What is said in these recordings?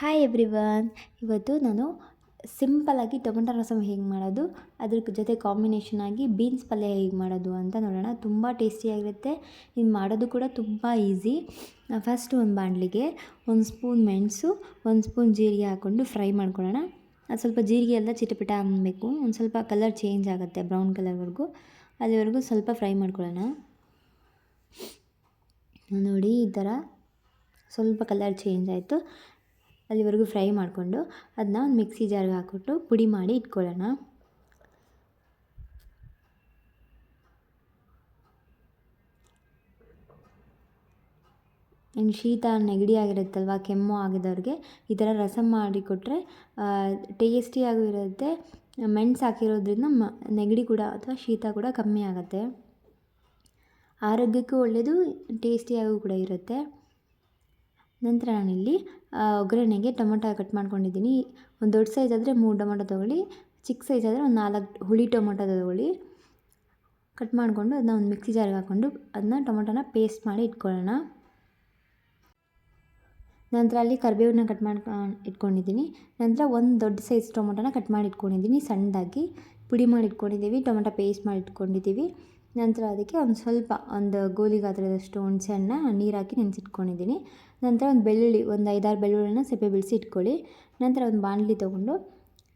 Hi everyone ಇವತ್ತು ನಾನು ಸಿಂಪಲಾಗಿ ಟೊಮೆಟೊ ರಸಮ್ ಹೇಗೆ ಮಾಡೋದು, ಅದ್ರ ಜೊತೆ ಕಾಂಬಿನೇಷನ್ ಆಗಿ ಬೀನ್ಸ್ ಪಲ್ಯ ಹೇಗೆ ಮಾಡೋದು ಅಂತ ನೋಡೋಣ. ತುಂಬ ಟೇಸ್ಟಿಯಾಗಿರುತ್ತೆ ಇದು ಮಾಡೋದು ಕೂಡ ತುಂಬ ಈಸಿ ಫಸ್ಟ್ ಒಂದು ಬಾಣಲಿಗೆ ಒಂದು ಸ್ಪೂನ್ ಮೆಣಸು, ಒಂದು ಸ್ಪೂನ್ ಜೀರಿಗೆ ಹಾಕ್ಕೊಂಡು ಫ್ರೈ ಮಾಡ್ಕೊಳ್ಳೋಣ. ಅದು ಸ್ವಲ್ಪ ಜೀರಿಗೆ ಎಲ್ಲ ಚಿಟಪಿಟ ಅನ್ನಬೇಕು ಒಂದು ಸ್ವಲ್ಪ ಕಲರ್ ಚೇಂಜ್ ಆಗುತ್ತೆ ಬ್ರೌನ್ ಕಲರ್ವರೆಗೂ ಅಲ್ಲಿವರೆಗೂ ಸ್ವಲ್ಪ ಫ್ರೈ ಮಾಡ್ಕೊಳ್ಳೋಣ. ನೋಡಿ, ಈ ಥರ ಸ್ವಲ್ಪ ಕಲರ್ ಚೇಂಜ್ ಆಯಿತು. ಅಲ್ಲಿವರೆಗೂ ಫ್ರೈ ಮಾಡಿಕೊಂಡು ಅದನ್ನ ಒಂದು ಮಿಕ್ಸಿ ಜಾರ್ಗೆ ಹಾಕ್ಬಿಟ್ಟು ಪುಡಿ ಮಾಡಿ ಇಟ್ಕೊಳ್ಳೋಣ. ಇನ್ನು ಶೀತ ನೆಗಡಿ ಆಗಿರುತ್ತಲ್ವ, ಕೆಮ್ಮು ಆಗಿದವ್ರಿಗೆ ಈ ಥರ ರಸಂ ಮಾಡಿಕೊಟ್ರೆ ಟೇಸ್ಟಿಯಾಗೂ ಇರುತ್ತೆ. ಮೆಣಸು ಹಾಕಿರೋದ್ರಿಂದ ಮ, ನೆಗಡಿ ಕೂಡ ಅಥವಾ ಶೀತ ಕೂಡ ಕಮ್ಮಿ ಆಗುತ್ತೆ. ಆರೋಗ್ಯಕ್ಕೂ ಒಳ್ಳೆಯದು ಟೇಸ್ಟಿಯಾಗೂ ಕೂಡ ಇರುತ್ತೆ. ನಂತರ ನಾನಿಲ್ಲಿ ಒಗ್ಗರಣೆಗೆ ಟೊಮೊಟೊ ಕಟ್ ಮಾಡ್ಕೊಂಡಿದ್ದೀನಿ. ಒಂದು ದೊಡ್ಡ ಸೈಜ್ ಆದರೆ ಮೂರು ಟೊಮೊಟೊ ತೊಗೊಳ್ಳಿ, ಚಿಕ್ಕ ಸೈಜ್ ಆದರೆ ಒಂದು ನಾಲ್ಕು ಹುಳಿ ಟೊಮೊಟೊ ತೊಗೊಳ್ಳಿ. ಕಟ್ ಮಾಡಿಕೊಂಡು ಅದನ್ನ ಒಂದು ಮಿಕ್ಸಿ ಜಾರ್ಗೆ ಹಾಕ್ಕೊಂಡು ಅದನ್ನ ಟೊಮೊಟೊನ ಪೇಸ್ಟ್ ಮಾಡಿ ಇಟ್ಕೊಳ್ಳೋಣ. ನಂತರ ಅಲ್ಲಿ ಕರಿಬೇವನ್ನ ಕಟ್ ಮಾಡ್ಕೊಂಡು ಇಟ್ಕೊಂಡಿದ್ದೀನಿ. ನಂತರ ಒಂದು ದೊಡ್ಡ ಸೈಜ್ ಟೊಮೊಟೊನ ಕಟ್ ಮಾಡಿ ಇಟ್ಕೊಂಡಿದ್ದೀನಿ, ಸಣ್ಣದಾಗಿ. ಪುಡಿ ಮಾಡಿ ಇಟ್ಕೊಂಡಿದ್ದೀವಿ, ಟೊಮೊಟೊ ಪೇಸ್ಟ್ ಮಾಡಿ ಇಟ್ಕೊಂಡಿದ್ದೀವಿ. ನಂತರ ಅದಕ್ಕೆ ಒಂದು ಸ್ವಲ್ಪ ಒಂದು ಗೋಲಿ ಗಾತ್ರದಷ್ಟು ಹುಣಸೆಹಣ್ಣ ನೀರು ಹಾಕಿ ನೆನೆಸಿಟ್ಕೊಂಡಿದ್ದೀನಿ. ನಂತರ ಒಂದು ಬೆಳ್ಳುಳ್ಳಿ, ಒಂದು ಐದಾರು ಬೆಳ್ಳುಳ್ಳಿನ ಸಿಪ್ಪೆ ಬಿಡಿಸಿ ಇಟ್ಕೊಳ್ಳಿ. ನಂತರ ಒಂದು ಬಾಣಲಿ ತೊಗೊಂಡು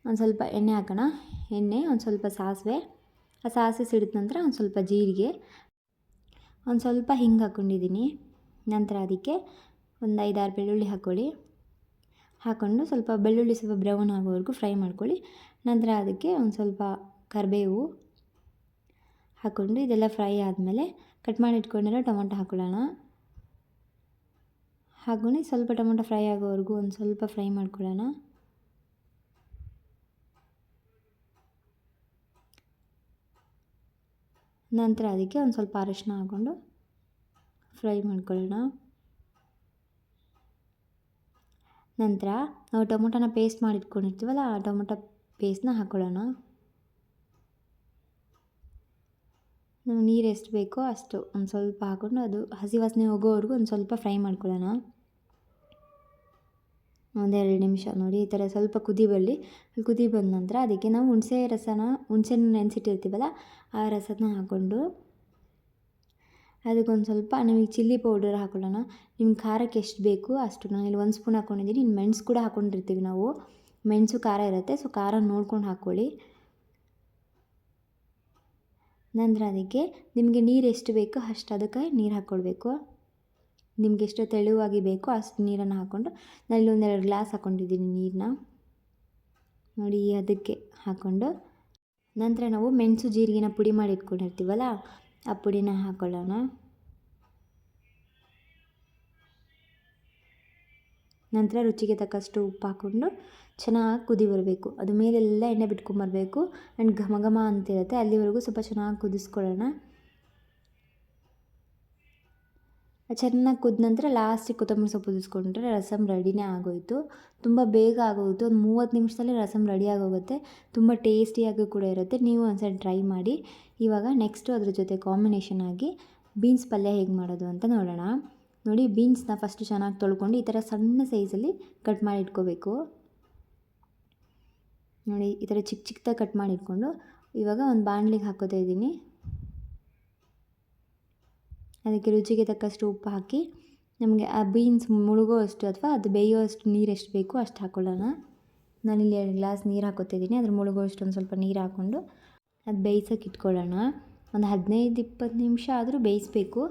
ಒಂದು ಸ್ವಲ್ಪ ಎಣ್ಣೆ ಹಾಕೋಣ. ಎಣ್ಣೆ, ಒಂದು ಸ್ವಲ್ಪ ಸಾಸಿವೆ. ಆ ಸಾಸಿವೆ ಸಿಡಿದ ನಂತರ ಒಂದು ಸ್ವಲ್ಪ ಜೀರಿಗೆ. ಒಂದು ಸ್ವಲ್ಪ ಹಿಂಗೆ ಹಾಕ್ಕೊಂಡಿದ್ದೀನಿ ನಂತರ ಅದಕ್ಕೆ ಒಂದು ಐದಾರು ಬೆಳ್ಳುಳ್ಳಿ ಹಾಕ್ಕೊಳ್ಳಿ ಹಾಕ್ಕೊಂಡು ಸ್ವಲ್ಪ ಬೆಳ್ಳುಳ್ಳಿ ಸ್ವಲ್ಪ ಬ್ರೌನ್ ಆಗೋವರೆಗೂ ಫ್ರೈ ಮಾಡ್ಕೊಳ್ಳಿ. ನಂತರ ಅದಕ್ಕೆ ಒಂದು ಸ್ವಲ್ಪ ಕರಿಬೇವು ಹಾಕ್ಕೊಂಡು ಇದೆಲ್ಲ ಫ್ರೈ ಆದಮೇಲೆ ಕಟ್ ಮಾಡಿ ಇಟ್ಕೊಂಡಿರೋ ಟೊಮೊಟೊ ಹಾಕ್ಕೊಳ್ಳೋಣ ಹಾಕ್ಕೊಂಡು ಸ್ವಲ್ಪ ಟೊಮೊಟೊ ಫ್ರೈ ಆಗೋವರೆಗೂ ಒಂದು ಸ್ವಲ್ಪ ಫ್ರೈ ಮಾಡ್ಕೊಳ್ಳೋಣ. ನಂತರ ಅದಕ್ಕೆ ಒಂದು ಸ್ವಲ್ಪ ಅರಶಿನ ಹಾಕ್ಕೊಂಡು ಫ್ರೈ ಮಾಡ್ಕೊಳ್ಳೋಣ. ನಂತರ ನಾವು ಟೊಮೊಟೊನ ಪೇಸ್ಟ್ ಮಾಡಿಟ್ಕೊಂಡಿರ್ತೀವಲ್ಲ, ಆ ಟೊಮೊಟೊ ಪೇಸ್ಟ್ನ ಹಾಕ್ಕೊಳ್ಳೋಣ. ನಮ್ಗೆ ನೀರು ಎಷ್ಟು ಬೇಕೋ ಅಷ್ಟು ಒಂದು ಸ್ವಲ್ಪ ಹಾಕ್ಕೊಂಡು ಅದು ಹಸಿ ವಾಸನೆ ಹೋಗೋವರೆಗೂ ಒಂದು ಸ್ವಲ್ಪ ಫ್ರೈ ಮಾಡ್ಕೊಳ್ಳೋಣ. ಒಂದೆರಡು ನಿಮಿಷ ನೋಡಿ, ಈ ಥರ ಸ್ವಲ್ಪ ಕುದಿ ಬರಲಿ ಕುದಿ ಬಂದ ನಂತರ ಅದಕ್ಕೆ ನಾವು ಹುಣಸೆ ರಸನ, ಹುಣಸೆ ನೆನೆಸಿಟ್ಟಿರ್ತೀವಲ್ಲ, ಆ ರಸನ ಹಾಕ್ಕೊಂಡು ಅದಕ್ಕೊಂದು ಸ್ವಲ್ಪ, ನಮಗೆ ಚಿಲ್ಲಿ ಪೌಡರ್ ಹಾಕೊಳ್ಳೋಣ. ನಿಮ್ಗೆ ಖಾರಕ್ಕೆ ಎಷ್ಟು ಬೇಕು ಅಷ್ಟು. ನಾನು ಇಲ್ಲಿ ಒಂದು ಸ್ಪೂನ್ ಹಾಕ್ಕೊಂಡಿದ್ದೀನಿ ಇನ್ನು ಮೆಣಸು ಕೂಡ ಹಾಕ್ಕೊಂಡಿರ್ತೀವಿ ನಾವು. ಮೆಣಸು ಖಾರ ಇರುತ್ತೆ, ಸೊ ಖಾರ ನೋಡ್ಕೊಂಡು ಹಾಕ್ಕೊಳ್ಳಿ. ನಂತರ ಅದಕ್ಕೆ ನಿಮಗೆ ನೀರು ಎಷ್ಟು ಬೇಕು ಅಷ್ಟು ಅದಕ್ಕೆ ನೀರು ಹಾಕ್ಕೊಳ್ಬೇಕು. ನಿಮ್ಗೆ ಎಷ್ಟು ತೆಳುವಾಗಿ ಬೇಕೋ ಅಷ್ಟು ನೀರನ್ನು ಹಾಕ್ಕೊಂಡು ನಾನು ಒಂದೆರಡು ಎರಡು ಗ್ಲಾಸ್ ಹಾಕ್ಕೊಂಡಿದ್ದೀನಿ ನೀರನ್ನ. ನೋಡಿ, ಅದಕ್ಕೆ ಹಾಕ್ಕೊಂಡು ನಂತರ ನಾವು ಮೆಣಸು ಜೀರಿಗೆನ ಪುಡಿ ಮಾಡಿ ಇಟ್ಕೊಂಡಿರ್ತೀವಲ್ಲ, ಆ ಪುಡಿನ ಹಾಕ್ಕೊಳ್ಳೋಣ ನಂತರ ರುಚಿಗೆ ತಕ್ಕಷ್ಟು ಉಪ್ಪು ಹಾಕ್ಕೊಂಡು ಚೆನ್ನಾಗಿ ಕುದಿ ಬರಬೇಕು. ಅದು ಮೇಲೆಲ್ಲ ಎಣ್ಣೆ ಬಿಟ್ಕೊಂಡ್ಬರಬೇಕು ಆ್ಯಂಡ್ ಘಮ ಘಮ ಅಂತಿರುತ್ತೆ. ಅಲ್ಲಿವರೆಗೂ ಸ್ವಲ್ಪ ಚೆನ್ನಾಗಿ ಕುದಿಸ್ಕೊಳ್ಳೋಣ. ಚೆನ್ನಾಗಿ ಕುದ್ದ ನಂತರ ಲಾಸ್ಟಿಗೆ ಕೊತ್ತಂಬರಿ ಸೊಪ್ಪು ಉದಿಸ್ಕೊಂಡ್ರೆ ರಸಮ್ ರೆಡಿನೇ ಆಗೋಯಿತು. ತುಂಬ ಬೇಗ ಆಗೋಯಿತು. ಒಂದು ಮೂವತ್ತು ನಿಮಿಷದಲ್ಲಿ ರಸಮ್ ರೆಡಿ ಆಗೋಗುತ್ತೆ. ತುಂಬ ಟೇಸ್ಟಿಯಾಗಿ ಕೂಡ ಇರುತ್ತೆ. ನೀವು ಒಂದ್ಸಲ ಟ್ರೈ ಮಾಡಿ. ಇವಾಗ ನೆಕ್ಸ್ಟು ಅದ್ರ ಜೊತೆ ಕಾಂಬಿನೇಷನ್ ಆಗಿ ಬೀನ್ಸ್ ಪಲ್ಯ ಹೇಗೆ ಮಾಡೋದು ಅಂತ ನೋಡೋಣ. ನೋಡಿ ಬೀನ್ಸ್ನ ಫಸ್ಟು ಚೆನ್ನಾಗಿ ತೊಳ್ಕೊಂಡು ಈ ಥರ ಸಣ್ಣ ಸೈಜಲ್ಲಿ ಕಟ್ ಮಾಡಿ ಇಟ್ಕೋಬೇಕು. ನೋಡಿ ಈ ಥರ ಚಿಕ್ಕ ಚಿಕ್ಕದಾಗಿ ಕಟ್ ಮಾಡಿ ಇಟ್ಕೊಂಡು ಇವಾಗ ಒಂದು ಬಾಣಲಿಗೆ ಹಾಕೋತಾ ಇದ್ದೀನಿ. ಅದಕ್ಕೆ ರುಚಿಗೆ ತಕ್ಕಷ್ಟು ಉಪ್ಪು ಹಾಕಿ ನಮಗೆ ಆ ಬೀನ್ಸ್ ಮುಳುಗೋ ಅಷ್ಟು ಅಥವಾ ಅದು ಬೇಯೋ ಅಷ್ಟು ನೀರು ಎಷ್ಟು ಬೇಕೋ ಅಷ್ಟು ಹಾಕ್ಕೊಳ್ಳೋಣ ನಾನಿಲ್ಲಿ ಎರಡು ಗ್ಲಾಸ್ ನೀರು ಹಾಕೋತಿದ್ದೀನಿ. ಅದ್ರ ಮುಳುಗೋ ಅಷ್ಟು ಒಂದು ಸ್ವಲ್ಪ ನೀರು ಹಾಕ್ಕೊಂಡು ಅದು ಬೇಯಿಸೋಕೆ ಇಟ್ಕೊಳ್ಳೋಣ. ಒಂದು ಹದಿನೈದು ಇಪ್ಪತ್ತು ನಿಮಿಷ ಆದರೂ ಬೇಯಿಸ್ಬೇಕು.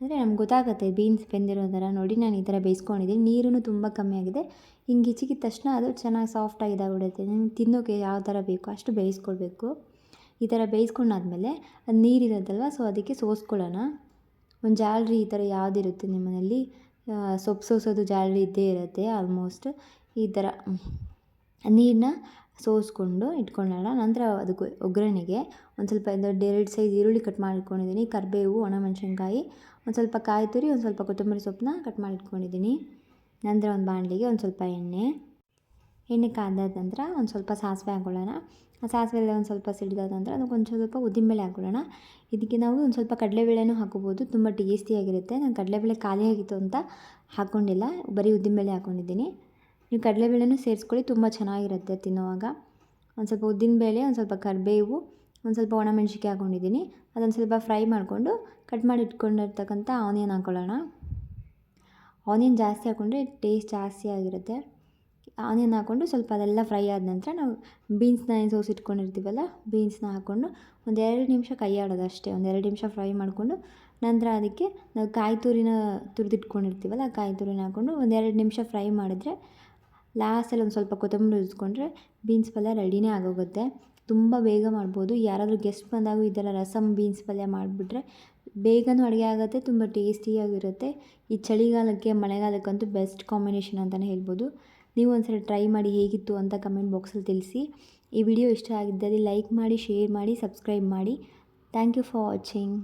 ಅಂದರೆ ನಮ್ಗೆ ಗೊತ್ತಾಗುತ್ತೆ ಬೀನ್ಸ್ ಬೆಂದಿರೋ ಥರ ನೋಡಿ ನಾನು ಈ ಥರ ಬೇಯಿಸ್ಕೊಂಡಿದ್ದೀನಿ. ನೀರೂ ತುಂಬ ಕಮ್ಮಿ ಆಗಿದೆ. ಹಿಂಗೆ ಹಿಚಿಕಿದ ತಕ್ಷಣ ಅದು ಚೆನ್ನಾಗಿ ಸಾಫ್ಟಾಗಿ ಇದಾಗ್ಬಿಡುತ್ತೆ. ನಿಮ್ಗೆ ತಿನ್ನೋಕೆ ಯಾವ ಥರ ಬೇಕೋ ಅಷ್ಟು ಬೇಯಿಸ್ಕೊಳ್ಬೇಕು. ಈ ಥರ ಬೇಯಿಸ್ಕೊಂಡಾದ್ಮೇಲೆ ಅದು ನೀರಿರುತ್ತಲ್ವ ಸೊ ಅದಕ್ಕೆ ಸೋಸ್ಕೊಳ್ಳೋಣ. ಒಂದು ಜಾಲರಿ ಈ ಥರ ಯಾವುದಿರುತ್ತೆ ನಿಮ್ಮ ಮನೇಲಿ ಸೊಪ್ಪು ಸೋಸೋದು ಜಾಲರಿ ಇದ್ದೇ ಇರುತ್ತೆ ಆಲ್ಮೋಸ್ಟ್ ಈ ಥರ ನೀರನ್ನ ಸೋಸ್ಕೊಂಡು ಇಟ್ಕೊಳ್ಳೋಣ ನಂತರ ಅದಕ್ಕೆ ಒಗ್ಗರಣೆಗೆ ಒಂದು ಸ್ವಲ್ಪ ದೊಡ್ಡ ಎರಡು ಸೈಜ್ ಈರುಳ್ಳಿ ಕಟ್ ಮಾಡಿಟ್ಕೊಂಡಿದ್ದೀನಿ, ಕರಿಬೇವು ಒಣಮೆಣ್ಸಿನ್ಕಾಯಿ ಒಂದು ಸ್ವಲ್ಪ ಕಾಯಿ ತುರಿ, ಒಂದು ಸ್ವಲ್ಪ ಕೊತ್ತಂಬರಿ ಸೊಪ್ಪನ್ನ ಕಟ್ ಮಾಡಿಟ್ಕೊಂಡಿದ್ದೀನಿ. ನಂತರ ಒಂದು ಬಾಣಲಿಗೆ ಒಂದು ಸ್ವಲ್ಪ ಎಣ್ಣೆ. ಎಣ್ಣೆ ಕಾದಾದ ನಂತರ ಒಂದು ಸ್ವಲ್ಪ ಸಾಸಿವೆ ಹಾಕ್ಕೊಳ್ಳೋಣ ಆ ಸಾಸಿವೆ ಒಂದು ಸ್ವಲ್ಪ ಸಿಡಿದಾದ ನಂತರ ಅದಕ್ಕೆ ಒಂದು ಸ್ವಲ್ಪ ಉದ್ದಿನಬೇಳೆ ಹಾಕ್ಕೊಳ್ಳೋಣ ಇದಕ್ಕೆ ನಾವು ಒಂದು ಸ್ವಲ್ಪ ಕಡಲೆಬೇಳೆನೂ ಹಾಕೋಬೋದು ತುಂಬ ಟೇಸ್ಟಿಯಾಗಿರುತ್ತೆ ನಾನು ಕಡಲೆಬೇಳೆ ಖಾಲಿ ಆಗಿತ್ತು ಅಂತ ಹಾಕ್ಕೊಂಡಿಲ್ಲ. ಬರೀ ಉದ್ದಿನಬೇಳೆ ಹಾಕ್ಕೊಂಡಿದ್ದೀನಿ. ನೀವು ಕಡಲೆಬೇಳೆನೂ ಸೇರಿಸ್ಕೊಳ್ಳಿ. ತುಂಬ ಚೆನ್ನಾಗಿರುತ್ತೆ ತಿನ್ನುವಾಗ. ಒಂದು ಸ್ವಲ್ಪ ಉದ್ದಿನಬೇಳೆ, ಒಂದು ಸ್ವಲ್ಪ ಕರಿಬೇವು, ಒಂದು ಸ್ವಲ್ಪ ಒಣಮೆಣಸಿಕೆ ಹಾಕ್ಕೊಂಡಿದ್ದೀನಿ. ಅದೊಂದು ಸ್ವಲ್ಪ ಫ್ರೈ ಮಾಡಿಕೊಂಡು ಕಟ್ ಮಾಡಿ ಇಟ್ಕೊಂಡಿರ್ತಕ್ಕಂಥ ಆನಿಯನ್ ಹಾಕ್ಕೊಳ್ಳೋಣ ಆನಿಯನ್ ಜಾಸ್ತಿ ಹಾಕ್ಕೊಂಡ್ರೆ ಟೇಸ್ಟ್ ಜಾಸ್ತಿ ಆಗಿರುತ್ತೆ. ಆನಿಯನ್ ಹಾಕ್ಕೊಂಡು ಸ್ವಲ್ಪ ಅದೆಲ್ಲ ಫ್ರೈ ಆದ ನಂತರ ನಾವು ಬೀನ್ಸ್ನ ಏನು ಸೋಸಿಟ್ಕೊಂಡಿರ್ತೀವಲ್ಲ ಬೀನ್ಸ್ನ ಹಾಕ್ಕೊಂಡು ಒಂದು ಎರಡು ನಿಮಿಷ ಕೈ ಆಡೋದು ಅಷ್ಟೇ. ಒಂದು ಎರಡು ನಿಮಿಷ ಫ್ರೈ ಮಾಡಿಕೊಂಡು ನಂತರ ಅದಕ್ಕೆ ನಾವು ಕಾಯಿ ತುರಿನ ತುರಿದಿಟ್ಕೊಂಡಿರ್ತೀವಲ್ಲ, ಆ ಕಾಯಿ ತುರಿನ ಹಾಕ್ಕೊಂಡು ಒಂದು ಎರಡು ನಿಮಿಷ ಫ್ರೈ ಮಾಡಿದ್ರೆ ಲಾಸ್ಟಲ್ಲಿ ಒಂದು ಸ್ವಲ್ಪ ಕೊತ್ತಂಬರಿ ಉಜ್ಕೊಂಡ್ರೆ ಬೀನ್ಸ್ ಪಲ್ಯ ರೆಡಿನೇ ಆಗೋಗುತ್ತೆ. ತುಂಬ ಬೇಗ ಮಾಡ್ಬೋದು. ಯಾರಾದರೂ ಗೆಸ್ಟ್ ಬಂದಾಗೂ ಈ ಥರ ರಸಮ್ ಬೀನ್ಸ್ ಪಲ್ಯ ಮಾಡಿಬಿಟ್ರೆ ಬೇಗನೂ ಅಡುಗೆ ಆಗುತ್ತೆ, ತುಂಬ ಟೇಸ್ಟಿಯಾಗಿರುತ್ತೆ. ಈ ಚಳಿಗಾಲಕ್ಕೆ, ಮಳೆಗಾಲಕ್ಕಂತೂ ಬೆಸ್ಟ್ ಕಾಂಬಿನೇಷನ್ ಅಂತಲೇ ಹೇಳ್ಬೋದು. ನೀವು ಒಂದ್ಸಲ ಟ್ರೈ ಮಾಡಿ ಹೇಗಿತ್ತು ಅಂತ ಕಮೆಂಟ್ ಬಾಕ್ಸಲ್ಲಿ ತಿಳಿಸಿ. ಈ ವಿಡಿಯೋ ಇಷ್ಟ ಆಗಿದ್ದಲ್ಲಿ ಲೈಕ್ ಮಾಡಿ, ಶೇರ್ ಮಾಡಿ, ಸಬ್ಸ್ಕ್ರೈಬ್ ಮಾಡಿ. Thank you for watching.